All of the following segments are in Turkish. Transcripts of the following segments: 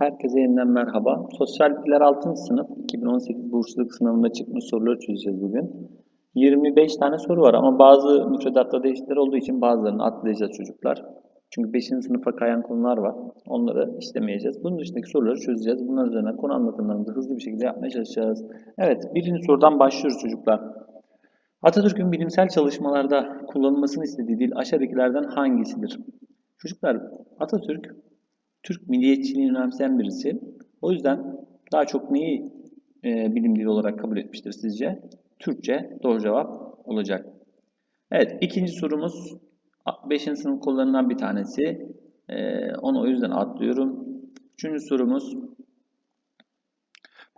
Herkese yeniden merhaba. Sosyal Bilgiler 6. sınıf 2018 bursluluk sınavında çıkmış soruları çözeceğiz bugün. 25 tane soru var ama bazı müfredatta değişiklikler olduğu için bazılarını atlayacağız çocuklar. Çünkü 5. sınıfa kayan konular var. Onları işlemeyeceğiz. Bunun dışındaki soruları çözeceğiz. Bunlar üzerine konu anlatımlarımızı hızlı bir şekilde yapmaya çalışacağız. Evet, birinci sorudan başlıyoruz çocuklar. Atatürk'ün bilimsel çalışmalarda kullanılmasını istediği dil aşağıdakilerden hangisidir? Çocuklar, Atatürk Türk milliyetçiliğini önemseyen birisi. O yüzden daha çok neyi e, bilim dili olarak kabul etmiştir sizce? Türkçe doğru cevap olacak. Evet, ikinci sorumuz 5. sınıf konularından bir tanesi. E, onu o yüzden atlıyorum. Üçüncü sorumuz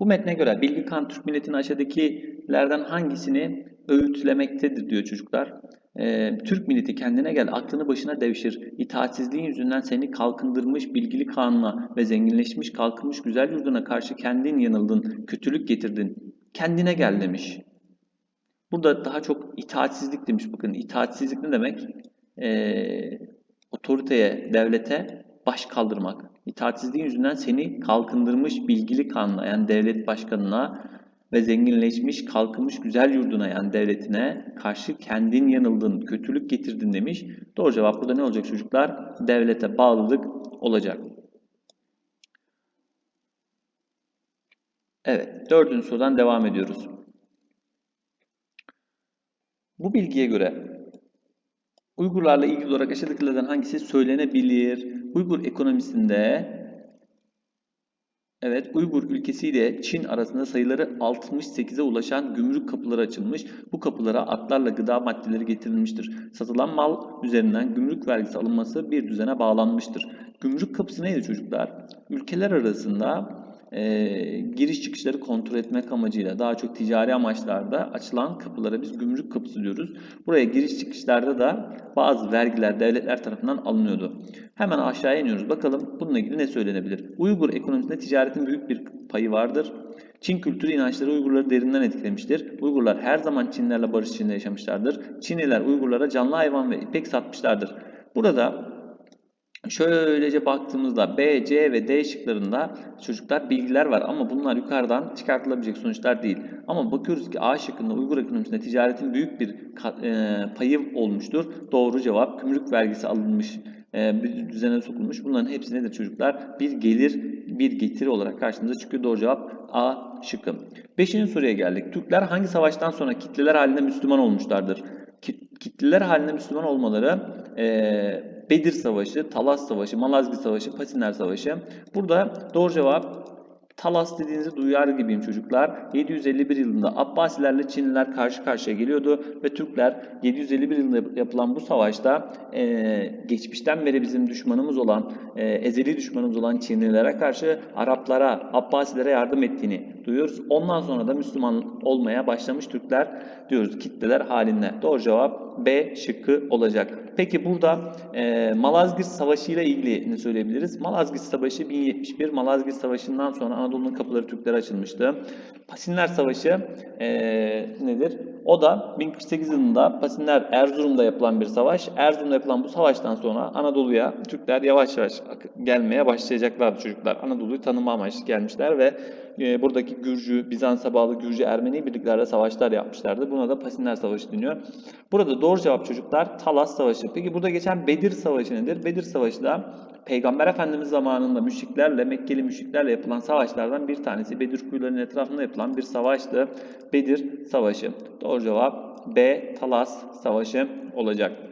bu metne göre Bilgi Kan Türk milletinin aşağıdakilerden hangisini öğütlemektedir diyor çocuklar. Ee, Türk milleti kendine gel, aklını başına devşir. İtaatsizliğin yüzünden seni kalkındırmış bilgili kanuna ve zenginleşmiş kalkınmış güzel yurduna karşı kendin yanıldın, kötülük getirdin. Kendine gel demiş. Burada daha çok itaatsizlik demiş. Bakın itaatsizlik ne demek? Ee, otoriteye, devlete baş kaldırmak. İtaatsizliğin yüzünden seni kalkındırmış bilgili kanuna yani devlet başkanına ve zenginleşmiş, kalkınmış güzel yurduna yani devletine karşı kendin yanıldın, kötülük getirdin demiş. Doğru cevap burada ne olacak çocuklar? Devlete bağlılık olacak. Evet, dördüncü sorudan devam ediyoruz. Bu bilgiye göre Uygurlarla ilgili olarak aşağıdakilerden hangisi söylenebilir? Uygur ekonomisinde Evet, Uygur ülkesi ile Çin arasında sayıları 68'e ulaşan gümrük kapıları açılmış. Bu kapılara atlarla gıda maddeleri getirilmiştir. Satılan mal üzerinden gümrük vergisi alınması bir düzene bağlanmıştır. Gümrük kapısı neydi çocuklar? Ülkeler arasında e, giriş çıkışları kontrol etmek amacıyla daha çok ticari amaçlarda açılan kapılara biz gümrük kapısı diyoruz. Buraya giriş çıkışlarda da bazı vergiler devletler tarafından alınıyordu. Hemen aşağıya iniyoruz. Bakalım bununla ilgili ne söylenebilir? Uygur ekonomisinde ticaretin büyük bir payı vardır. Çin kültürü inançları Uygurları derinden etkilemiştir. Uygurlar her zaman Çinlerle barış içinde yaşamışlardır. Çinliler Uygurlara canlı hayvan ve ipek satmışlardır. Burada Şöylece baktığımızda B, C ve D şıklarında çocuklar bilgiler var ama bunlar yukarıdan çıkartılabilecek sonuçlar değil. Ama bakıyoruz ki A şıkkında Uygur ekonomisinde ticaretin büyük bir e, payı olmuştur. Doğru cevap gümrük vergisi alınmış e, bir düzene sokulmuş. Bunların hepsi nedir çocuklar? Bir gelir, bir getiri olarak karşımıza çıkıyor. Doğru cevap A şıkkı. Beşinci soruya geldik. Türkler hangi savaştan sonra kitleler halinde Müslüman olmuşlardır? Kitleler halinde Müslüman olmaları e, Bedir Savaşı, Talas Savaşı, Malazgirt Savaşı, Pasinler Savaşı. Burada doğru cevap Talas dediğinizi duyar gibiyim çocuklar. 751 yılında Abbasilerle Çinliler karşı karşıya geliyordu ve Türkler 751 yılında yapılan bu savaşta e, geçmişten beri bizim düşmanımız olan, e, ezeli düşmanımız olan Çinlilere karşı Araplara, Abbasilere yardım ettiğini duyuyoruz. Ondan sonra da Müslüman olmaya başlamış Türkler diyoruz kitleler halinde. Doğru cevap B şıkkı olacak. Peki burada e, Malazgirt Savaşı ile ilgili ne söyleyebiliriz? Malazgirt Savaşı 1071 Malazgirt Savaşı'ndan sonra Anadolu'nun kapıları Türklere açılmıştı. Pasinler Savaşı e, nedir? O da 1048 yılında Pasinler Erzurum'da yapılan bir savaş. Erzurum'da yapılan bu savaştan sonra Anadolu'ya Türkler yavaş yavaş gelmeye başlayacaklardı çocuklar. Anadolu'yu tanıma amaçlı gelmişler ve e, buradaki Gürcü, Bizans'a bağlı Gürcü Ermeni birliklerle savaşlar yapmışlardı. Buna da Pasinler Savaşı deniyor. Burada doğru cevap çocuklar Talas Savaşı. Peki burada geçen Bedir Savaşı nedir? Bedir Savaşı da Peygamber Efendimiz zamanında müşriklerle, Mekkeli müşriklerle yapılan savaşlardan bir tanesi. Bedir kuyularının etrafında yapılan bir savaştı. Bedir Savaşı. Doğru cevap B. Talas Savaşı olacak.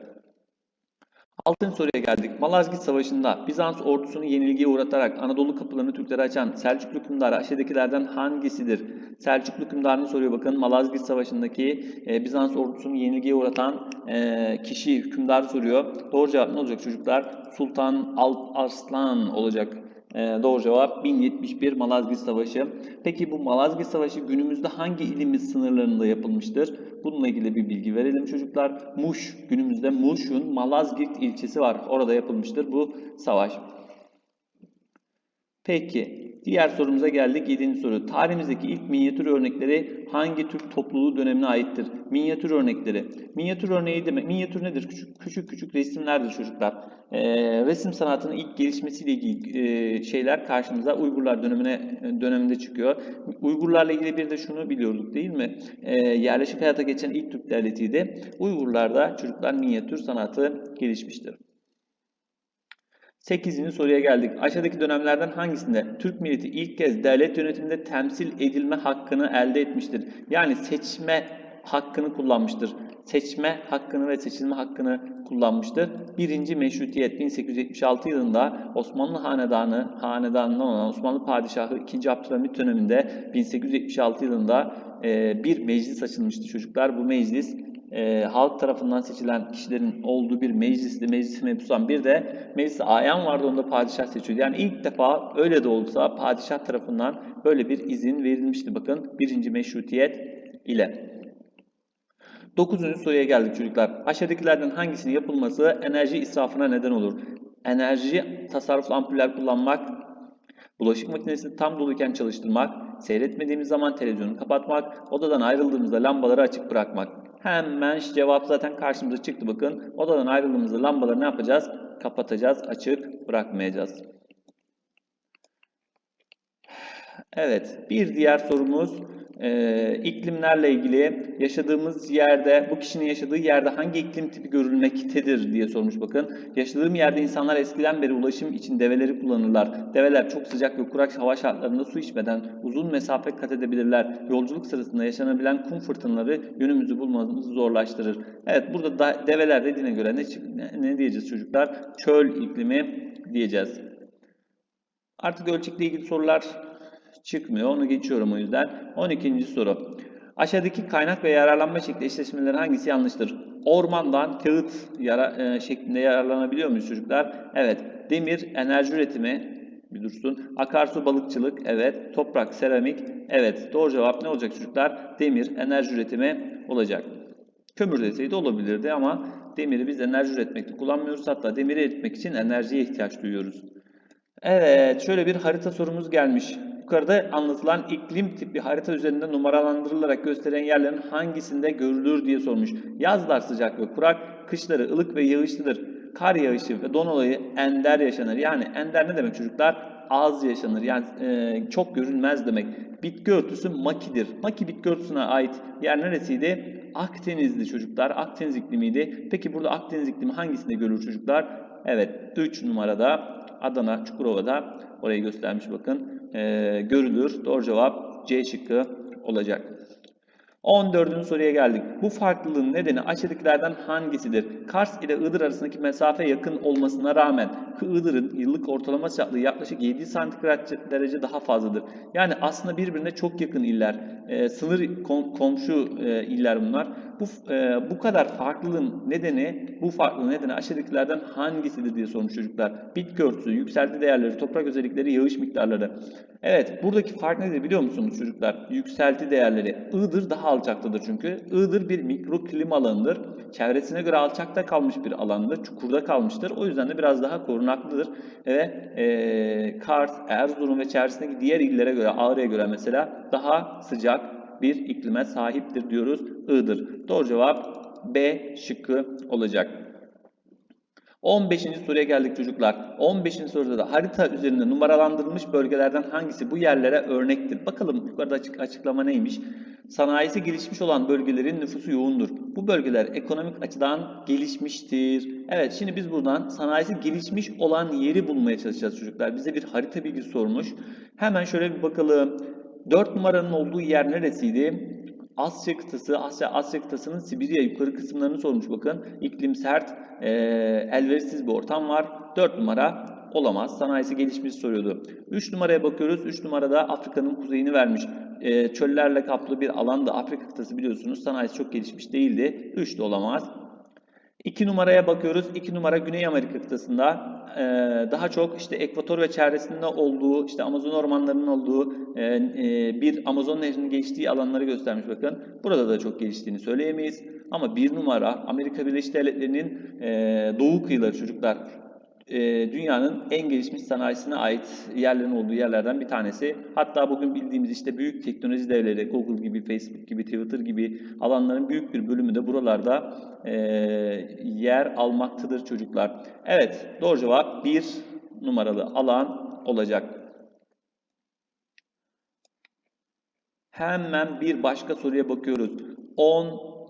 Altın soruya geldik. Malazgirt Savaşı'nda Bizans ordusunu yenilgiye uğratarak Anadolu kapılarını Türklere açan Selçuklu hükümdarı aşağıdakilerden hangisidir? Selçuklu hükümdarını soruyor bakın. Malazgirt Savaşı'ndaki e, Bizans ordusunu yenilgiye uğratan e, kişi hükümdarı soruyor. Doğru cevap ne olacak çocuklar? Sultan Alp Arslan olacak. E, doğru cevap 1071 Malazgirt Savaşı. Peki bu Malazgirt Savaşı günümüzde hangi ilimiz sınırlarında yapılmıştır? Bununla ilgili bir bilgi verelim çocuklar. Muş, günümüzde Muş'un Malazgirt ilçesi var. Orada yapılmıştır bu savaş. Peki, Diğer sorumuza geldik. 7. soru. Tarihimizdeki ilk minyatür örnekleri hangi Türk topluluğu dönemine aittir? Minyatür örnekleri. Minyatür örneği demek. Minyatür nedir? Küçük küçük, küçük resimlerdir çocuklar. Ee, resim sanatının ilk gelişmesiyle ilgili e, şeyler karşımıza Uygurlar dönemine döneminde çıkıyor. Uygurlarla ilgili bir de şunu biliyorduk değil mi? Ee, yerleşik hayata geçen ilk Türk devletiydi. Uygurlarda çocuklar minyatür sanatı gelişmiştir. 8. soruya geldik. Aşağıdaki dönemlerden hangisinde Türk milleti ilk kez devlet yönetiminde temsil edilme hakkını elde etmiştir? Yani seçme hakkını kullanmıştır. Seçme hakkını ve seçilme hakkını kullanmıştır. Birinci meşrutiyet 1876 yılında Osmanlı Hanedanı, hanedanından olan Osmanlı Padişahı 2. Abdülhamit döneminde 1876 yılında bir meclis açılmıştı çocuklar. Bu meclis e, halk tarafından seçilen kişilerin olduğu bir meclisli, meclisi mensusan bir de mecliste ayan vardı onda padişah seçiyordu. Yani ilk defa öyle de olsa padişah tarafından böyle bir izin verilmişti bakın birinci meşrutiyet ile. Dokuzuncu soruya geldik çocuklar. Aşağıdakilerden hangisinin yapılması enerji israfına neden olur? Enerji tasarruflu ampuller kullanmak, bulaşık makinesini tam doluyken çalıştırmak, seyretmediğimiz zaman televizyonu kapatmak, odadan ayrıldığımızda lambaları açık bırakmak. Hemen cevap zaten karşımıza çıktı bakın. Odadan ayrıldığımızda lambaları ne yapacağız? Kapatacağız, açık bırakmayacağız. Evet, bir diğer sorumuz e, iklimlerle ilgili yaşadığımız yerde, bu kişinin yaşadığı yerde hangi iklim tipi görülmektedir diye sormuş bakın. Yaşadığım yerde insanlar eskiden beri ulaşım için develeri kullanırlar. Develer çok sıcak ve kurak hava şartlarında su içmeden uzun mesafe kat edebilirler. Yolculuk sırasında yaşanabilen kum fırtınaları yönümüzü bulmamızı zorlaştırır. Evet burada da develer dediğine göre ne, ne, diyeceğiz çocuklar? Çöl iklimi diyeceğiz. Artık ölçekle ilgili sorular çıkmıyor. Onu geçiyorum o yüzden. 12. soru. Aşağıdaki kaynak ve yararlanma şekli eşleşmeleri hangisi yanlıştır? Ormandan kağıt yara, e, şeklinde yararlanabiliyor muyuz çocuklar? Evet. Demir enerji üretimi bir dursun. Akarsu balıkçılık evet. Toprak seramik evet. Doğru cevap ne olacak çocuklar? Demir enerji üretimi olacak. Kömür deseydi olabilirdi ama demiri biz enerji üretmekte kullanmıyoruz. Hatta demiri eritmek için enerjiye ihtiyaç duyuyoruz. Evet, şöyle bir harita sorumuz gelmiş. Yukarıda anlatılan iklim tipi harita üzerinde numaralandırılarak gösteren yerlerin hangisinde görülür diye sormuş. Yazlar sıcak ve kurak, kışları ılık ve yağışlıdır. Kar yağışı ve don olayı ender yaşanır. Yani ender ne demek çocuklar? Az yaşanır. Yani e, çok görülmez demek. Bitki örtüsü makidir. Maki bitki örtüsüne ait yer neresiydi? Akdeniz'di çocuklar. Akdeniz iklimiydi. Peki burada Akdeniz iklimi hangisinde görülür çocuklar? Evet 3 numarada Adana Çukurova'da orayı göstermiş bakın e, görülür. Doğru cevap C şıkkı olacak. 14. soruya geldik. Bu farklılığın nedeni aşağıdakilerden hangisidir? Kars ile Iğdır arasındaki mesafe yakın olmasına rağmen Iğdır'ın yıllık ortalama sıcaklığı yaklaşık 7 santigrat derece daha fazladır. Yani aslında birbirine çok yakın iller. E, sınır kom komşu e, iller bunlar. Bu, e, bu kadar farklılığın nedeni, bu farklılığın nedeni aşağıdakilerden hangisidir diye sormuş çocuklar. Bitki örtüsü, yükselti değerleri, toprak özellikleri, yağış miktarları. Evet, buradaki fark nedir biliyor musunuz çocuklar? Yükselti değerleri. Iğdır daha alçaktadır çünkü. Iğdır bir mikroklim alanıdır. Çevresine göre alçakta kalmış bir alandır. Çukurda kalmıştır. O yüzden de biraz daha korunaklıdır. Ve e, Kars, Erzurum ve çevresindeki diğer illere göre, Ağrı'ya göre mesela daha sıcak bir iklime sahiptir diyoruz Iğdır. Doğru cevap B şıkkı olacak. 15. soruya geldik çocuklar. 15. soruda da harita üzerinde numaralandırılmış bölgelerden hangisi bu yerlere örnektir? Bakalım yukarıda açık açıklama neymiş? Sanayisi gelişmiş olan bölgelerin nüfusu yoğundur. Bu bölgeler ekonomik açıdan gelişmiştir. Evet şimdi biz buradan sanayisi gelişmiş olan yeri bulmaya çalışacağız çocuklar. Bize bir harita bilgisi sormuş. Hemen şöyle bir bakalım. 4 numaranın olduğu yer neresiydi? Asya kıtası, Asya, Asya kıtasının Sibirya yukarı kısımlarını sormuş bakın. İklim sert, e, elverişsiz bir ortam var. 4 numara olamaz. Sanayisi gelişmiş soruyordu. 3 numaraya bakıyoruz. 3 numarada Afrika'nın kuzeyini vermiş. E, çöllerle kaplı bir alanda Afrika kıtası biliyorsunuz. Sanayisi çok gelişmiş değildi. 3 de olamaz. 2 numaraya bakıyoruz. 2 numara Güney Amerika kıtasında e, daha çok işte ekvator ve çevresinde olduğu, işte Amazon ormanlarının olduğu e, e, bir Amazon nehrinin geçtiği alanları göstermiş bakın. Burada da çok geliştiğini söyleyemeyiz. Ama bir numara Amerika Birleşik Devletleri'nin e, doğu kıyıları çocuklar e, dünyanın en gelişmiş sanayisine ait yerlerin olduğu yerlerden bir tanesi. Hatta bugün bildiğimiz işte büyük teknoloji devleri Google gibi, Facebook gibi, Twitter gibi alanların büyük bir bölümü de buralarda e, yer almaktadır çocuklar. Evet doğru cevap bir numaralı alan olacak. Hemen bir başka soruya bakıyoruz.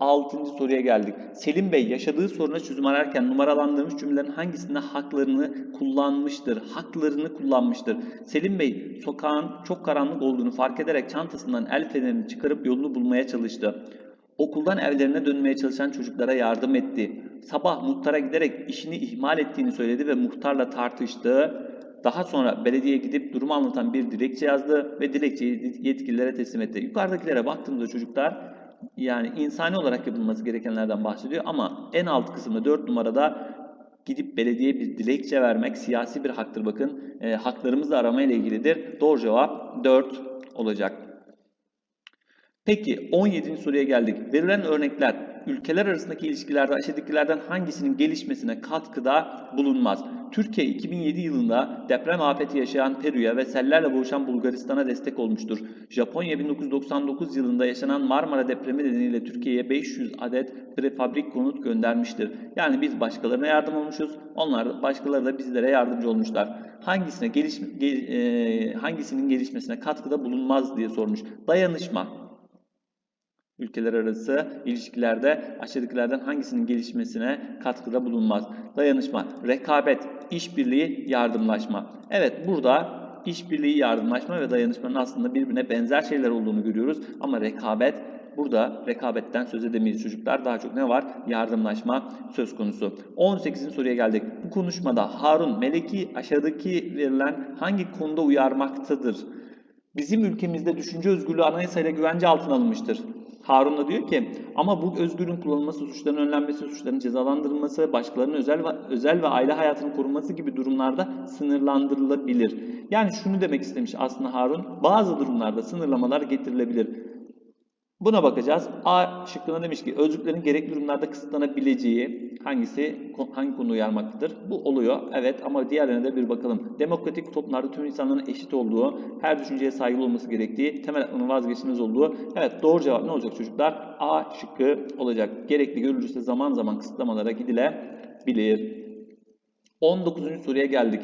16. soruya geldik. Selim Bey yaşadığı soruna çözüm ararken numaralandırmış cümlelerin hangisinde haklarını kullanmıştır? Haklarını kullanmıştır. Selim Bey sokağın çok karanlık olduğunu fark ederek çantasından el fenerini çıkarıp yolunu bulmaya çalıştı. Okuldan evlerine dönmeye çalışan çocuklara yardım etti. Sabah muhtara giderek işini ihmal ettiğini söyledi ve muhtarla tartıştı. Daha sonra belediyeye gidip durumu anlatan bir dilekçe yazdı ve dilekçeyi yetkililere teslim etti. Yukarıdakilere baktığımızda çocuklar yani insani olarak yapılması gerekenlerden bahsediyor ama en alt kısımda 4 numarada gidip belediyeye bir dilekçe vermek siyasi bir haktır bakın. E, haklarımızı arama ile ilgilidir. Doğru cevap 4 olacak. Peki 17. soruya geldik. Verilen örnekler ülkeler arasındaki ilişkilerde aşağıdakilerden hangisinin gelişmesine katkıda bulunmaz? Türkiye 2007 yılında deprem afeti yaşayan Peru'ya ve sellerle boğuşan Bulgaristan'a destek olmuştur. Japonya 1999 yılında yaşanan Marmara depremi nedeniyle Türkiye'ye 500 adet prefabrik konut göndermiştir. Yani biz başkalarına yardım olmuşuz, onlar başkaları da bizlere yardımcı olmuşlar. Hangisine geliş, gel, e, hangisinin gelişmesine katkıda bulunmaz diye sormuş. Dayanışma, ülkeler arası ilişkilerde aşağıdakilerden hangisinin gelişmesine katkıda bulunmaz? Dayanışma, rekabet, işbirliği, yardımlaşma. Evet burada işbirliği, yardımlaşma ve dayanışmanın aslında birbirine benzer şeyler olduğunu görüyoruz. Ama rekabet, burada rekabetten söz edemeyiz çocuklar. Daha çok ne var? Yardımlaşma söz konusu. 18. soruya geldik. Bu konuşmada Harun, Meleki aşağıdaki verilen hangi konuda uyarmaktadır? Bizim ülkemizde düşünce özgürlüğü anayasayla güvence altına alınmıştır. Harun da diyor ki ama bu özgürlüğün kullanılması, suçların önlenmesi, suçların cezalandırılması, başkalarının özel ve, özel ve aile hayatının korunması gibi durumlarda sınırlandırılabilir. Yani şunu demek istemiş aslında Harun, bazı durumlarda sınırlamalar getirilebilir. Buna bakacağız. A şıkkına demiş ki özgürlüklerin gerekli durumlarda kısıtlanabileceği hangisi hangi konu uyarmaktadır? Bu oluyor. Evet ama diğerlerine de bir bakalım. Demokratik toplumlarda tüm insanların eşit olduğu, her düşünceye saygılı olması gerektiği, temel hakkının vazgeçilmez olduğu. Evet doğru cevap ne olacak çocuklar? A şıkkı olacak. Gerekli görülürse zaman zaman kısıtlamalara gidilebilir. 19. soruya geldik.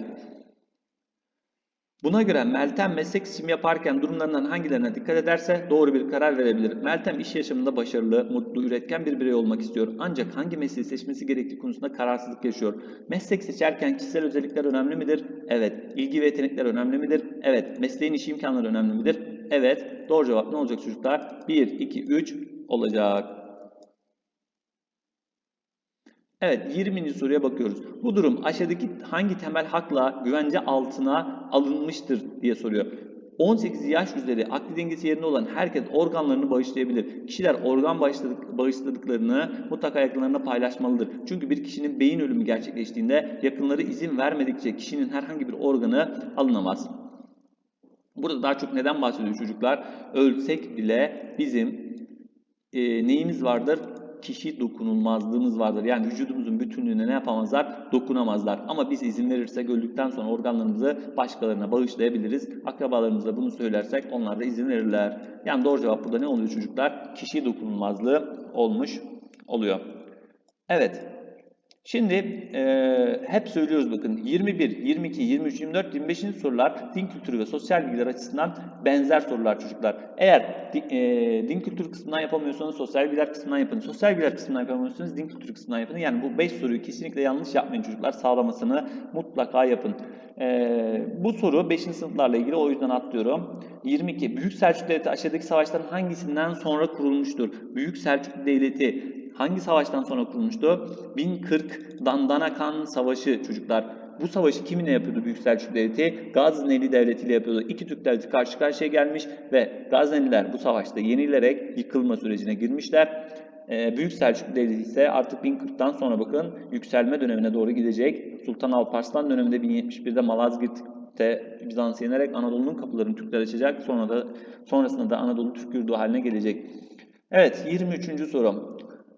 Buna göre Meltem meslek seçimi yaparken durumlarından hangilerine dikkat ederse doğru bir karar verebilir. Meltem iş yaşamında başarılı, mutlu, üretken bir birey olmak istiyor. Ancak hangi mesleği seçmesi gerektiği konusunda kararsızlık yaşıyor. Meslek seçerken kişisel özellikler önemli midir? Evet. İlgi ve yetenekler önemli midir? Evet. Mesleğin iş imkanları önemli midir? Evet. Doğru cevap ne olacak çocuklar? 1, 2, 3 olacak. Evet 20. soruya bakıyoruz. Bu durum aşağıdaki hangi temel hakla güvence altına alınmıştır diye soruyor. 18 yaş üzeri akli dengesi yerinde olan herkes organlarını bağışlayabilir. Kişiler organ bağışladık, bağışladıklarını mutlaka yakınlarına paylaşmalıdır. Çünkü bir kişinin beyin ölümü gerçekleştiğinde yakınları izin vermedikçe kişinin herhangi bir organı alınamaz. Burada daha çok neden bahsediyor çocuklar? Ölsek bile bizim e, neyimiz vardır? Kişi dokunulmazlığımız vardır. Yani vücudumuzun bütünlüğüne ne yapamazlar? Dokunamazlar. Ama biz izin verirsek öldükten sonra organlarımızı başkalarına bağışlayabiliriz. Akrabalarımıza bunu söylersek onlar da izin verirler. Yani doğru cevap burada ne oluyor çocuklar? Kişi dokunulmazlığı olmuş oluyor. Evet. Şimdi e, hep söylüyoruz bakın 21, 22, 23, 24, 25. sorular din kültürü ve sosyal bilgiler açısından benzer sorular çocuklar. Eğer e, din kültürü kısmından yapamıyorsanız sosyal bilgiler kısmından yapın. Sosyal bilgiler kısmından yapamıyorsanız din kültürü kısmından yapın. Yani bu 5 soruyu kesinlikle yanlış yapmayın çocuklar. Sağlamasını mutlaka yapın. E, bu soru 5. sınıflarla ilgili o yüzden atlıyorum. 22. Büyük Selçuk Devleti aşağıdaki savaşların hangisinden sonra kurulmuştur? Büyük Selçuk Devleti hangi savaştan sonra kurulmuştu? 1040 Dandanakan Savaşı çocuklar. Bu savaşı kiminle yapıyordu Büyük Selçuk Devleti? Gazneli Devleti ile yapıyordu. İki Türk devleti karşı karşıya gelmiş ve Gazneliler bu savaşta yenilerek yıkılma sürecine girmişler. Ee, Büyük Selçuk Devleti ise artık 1040'tan sonra bakın yükselme dönemine doğru gidecek. Sultan Alparslan döneminde 1071'de Malazgirt'te Bizans'ı yenerek Anadolu'nun kapılarını Türkler açacak. Sonra da sonrasında da Anadolu Türk yurdu haline gelecek. Evet 23. soru.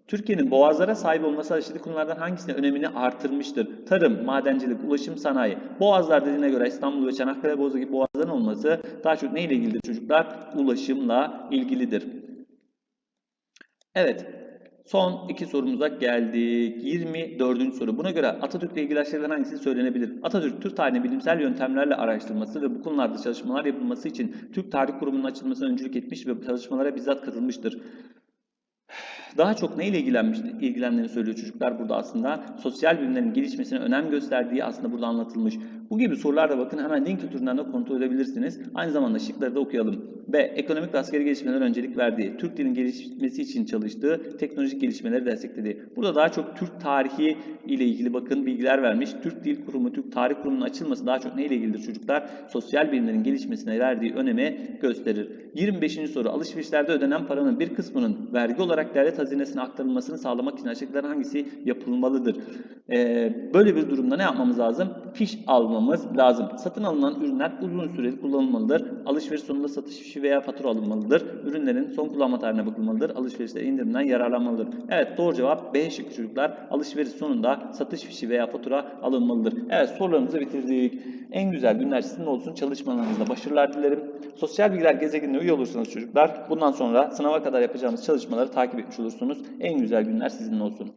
Türkiye'nin boğazlara sahip olması aşırı konulardan hangisinin önemini artırmıştır? Tarım, madencilik, ulaşım, sanayi. Boğazlar dediğine göre İstanbul ve Çanakkale Boğazı gibi boğazların olması daha çok neyle ilgilidir çocuklar? Ulaşımla ilgilidir. Evet. Son iki sorumuza geldik. 24. soru. Buna göre Atatürk'le ilgili aşağıdan hangisi söylenebilir? Atatürk, Türk tarihini bilimsel yöntemlerle araştırması ve bu konularda çalışmalar yapılması için Türk Tarih Kurumu'nun açılmasına öncülük etmiş ve bu çalışmalara bizzat katılmıştır. Daha çok neyle ilgilendiğini söylüyor çocuklar burada aslında. Sosyal bilimlerin gelişmesine önem gösterdiği aslında burada anlatılmış. Bu gibi sorularda bakın hemen din kültüründen de kontrol edebilirsiniz. Aynı zamanda şıkları da okuyalım. B. Ekonomik ve askeri öncelik verdiği, Türk dilinin gelişmesi için çalıştığı, teknolojik gelişmeleri desteklediği. Burada daha çok Türk tarihi ile ilgili bakın bilgiler vermiş. Türk Dil Kurumu, Türk Tarih Kurumu'nun açılması daha çok neyle ilgilidir çocuklar? Sosyal bilimlerin gelişmesine verdiği önemi gösterir. 25. soru. Alışverişlerde ödenen paranın bir kısmının vergi olarak devlet hazinesine aktarılmasını sağlamak için aşağıdakilerden hangisi yapılmalıdır? Ee, böyle bir durumda ne yapmamız lazım? Fiş almamız lazım. Satın alınan ürünler uzun süreli kullanılmalıdır. Alışveriş sonunda satış fişi veya fatura alınmalıdır. Ürünlerin son kullanma tarihine bakılmalıdır. Alışverişte indirimden yararlanmalıdır. Evet doğru cevap B şıkkı çocuklar. Alışveriş sonunda satış fişi veya fatura alınmalıdır. Evet sorularımızı bitirdik. En güzel günler sizin olsun. Çalışmalarınızda başarılar dilerim. Sosyal bilgiler gezegenine üye olursanız çocuklar bundan sonra sınava kadar yapacağımız çalışmaları takip etmiş olursunuz. En güzel günler sizin olsun.